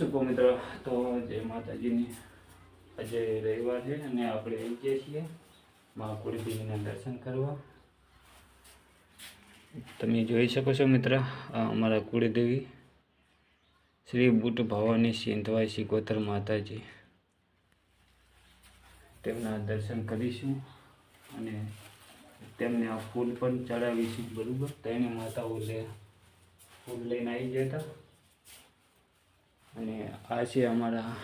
શુભ મિત્ર તો જય માતાજીની આજે રવિવાર છે અને આપણે જઈએ છીએ મા કુળદેવીના દર્શન કરવા. તમે જોઈ શકો છો મિત્ર અમારા કુળદેવી શ્રી બુટ ભવાની સિંધવાઈ શિકોતર માતાજી. તેમના દર્શન કરીશું અને તેમને આ ફૂલ પણ ચડાવીશું, બરાબર? તેને માતાઓ લે, ફૂલ લઈને આવી ગયા હતા. અને આ છે અમારા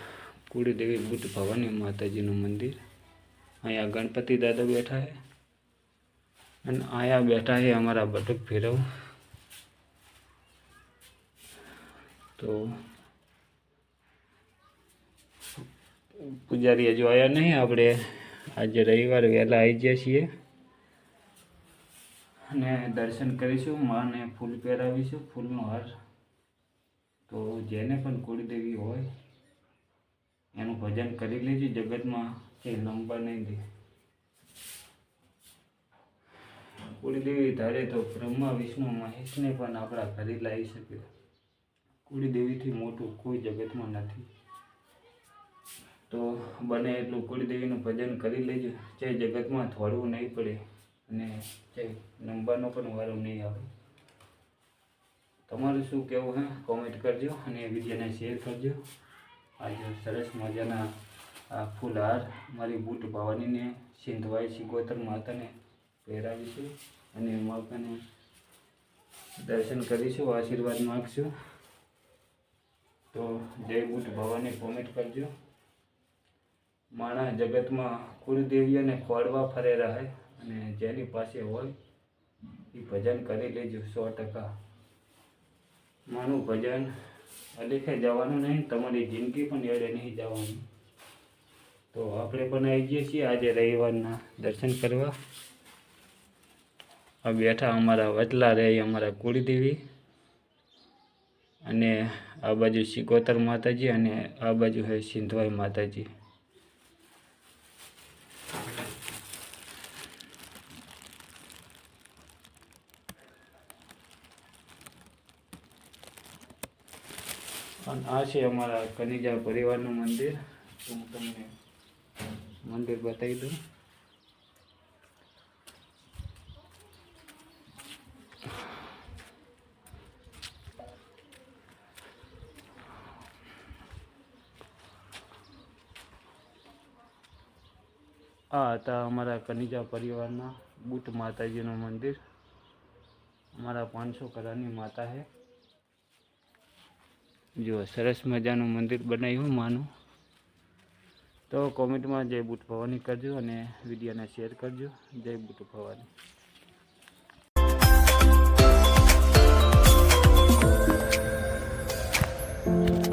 કુળદેવી બુટ ભવાની માતાજીનું મંદિર. અહીંયા ગણપતિ દાદા બેઠા છે. અને અહીંયા બેઠા છે અમારા બટુક ભૈરવ. તો પૂજારી હજુ આવ્યા નહીં, આપણે આજે રવિવાર વહેલા આવી ગયા છીએ. અને દર્શન કરીશું, માને ફૂલ પહેરાવીશું, ફૂલનો હાર તો જેને પણ કુળદેવી હોય, એનું ભજન કરી લેજો જગતમાં એ લંબા નહીં દે. કુળદેવી ધારે તો બ્રહ્મા, વિષ્ણુ, મહેશને પણ આપણા ઘરે લાવી શકે. કુળદેવીથી મોટું કોઈ જગતમાં નથી. તો બને એટલું કુળદેવીનું ભજન કરી લેજો. જે જગતમાં થોડવું નહીં પડે અને જે નંબરનો પણ વારો નહીં આવે. તમારું શું કહેવું હે? કોમેન્ટ કરજો અને વિડીયોને શેર કરજો. આજે સરસ મજાના, આ ફૂલહાર મારી બૂટ ભવાનીને સિંધવાઈ શિકોતર માતાને પહેરાવીશું અને માતાને દર્શન કરીશું, આશીર્વાદ માગશું. તો જય બુટ ભવાની કોમેન્ટ કરજો. માણા જગતમાં કુળદેવી અને ખોળવા ફરે રહે અને જેની પાસે હોય એ ભજન કરી લેજો સો ટકા. માનું ભજન અલેખે જવાનું નહીં, તમારી જિંદગી પણ એડે નહીં જવાની. તો આપણે પણ આવી જઈએ છીએ આજે રવિવારના દર્શન કરવા. આ બેઠા અમારા વચલા રહે અમારા કુળદેવી. અને આ બાજુ શિકોતર માતાજી અને આ બાજુ હે સિંધવાઈ માતાજી. અને આ છે અમારા કનિજા પરિવારનું મંદિર. હું તમને મંદિર બતાવી દઉં. આ હતા અમારા કનિજા પરિવારના બુટ માતાજીનું મંદિર. અમારા પાંચસો કલાની માતા છે. જો સરસ મજાનું મંદિર બનાવ્યું માનું. તો કોમેન્ટમાં જય બુટ ભવાની કરજો અને વિડીયોને શેર કરજો. જય બુટ ભવાની. અરુણે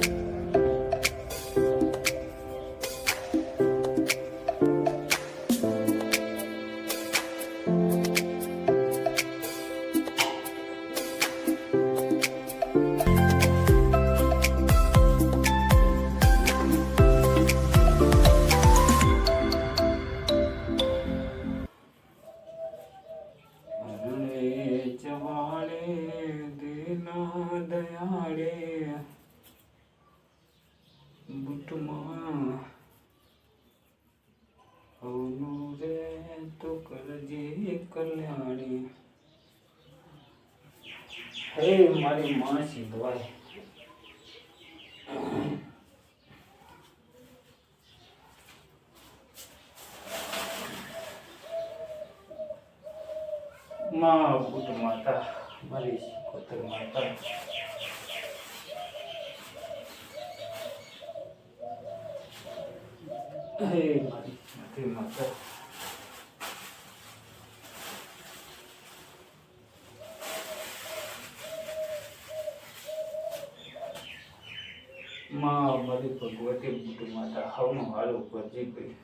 બુટમાં હવનું રે તો કરજે કલ્યાણી. હે મારી માસી ભાઈ. માં બુદ્ધ માતા, મારી કોતર માતા. હે મારી માતી માતા માં મારી ભગવતી બુટ માતા હવનું હારું ભજી ગઈ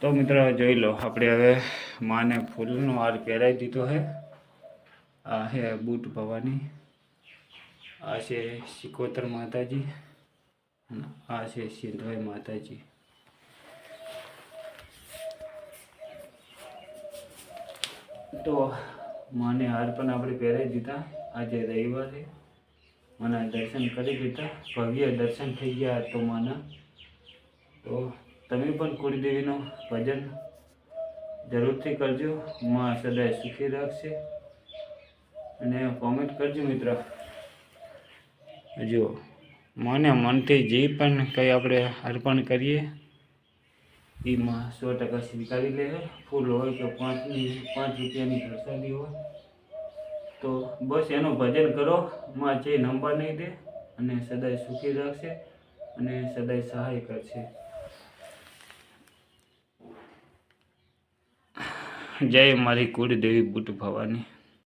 તો મિત્રો જોઈ લો, આપણે હવે માને ફૂલનો હાર પહેરાવી દીધો છે. આ છે બૂટ ભવાની. આ છે શિકોતર માતાજી અને આ છે સિંધવાઈ માતાજી. તો મને હાર પણ આપણે પહેરાવી દીધા. આજે રવિવારે મને દર્શન કરી દીધા ભવ્ય દર્શન થઈ ગયા તો મને. તો તમે પણ કુળદેવીનું ભજન જરૂરથી કરજો. માં સદાય સુખી રાખશે. અને કોમેન્ટ કરજો મિત્ર. જો મને મનથી જે પણ કંઈ આપણે અર્પણ કરીએ, એમાં સો ટકા સ્વીકારી લે ફૂલ હોય તો પાંચની પાંચ રૂપિયાની પ્રસાદી હોય. તો બસ એનું ભજન કરો. માં જે નંબર નહીં દે અને સદાય સુખી રાખશે અને સદાય સહાય કરશે. જય મારી કુળદેવી બુટ ભવાની.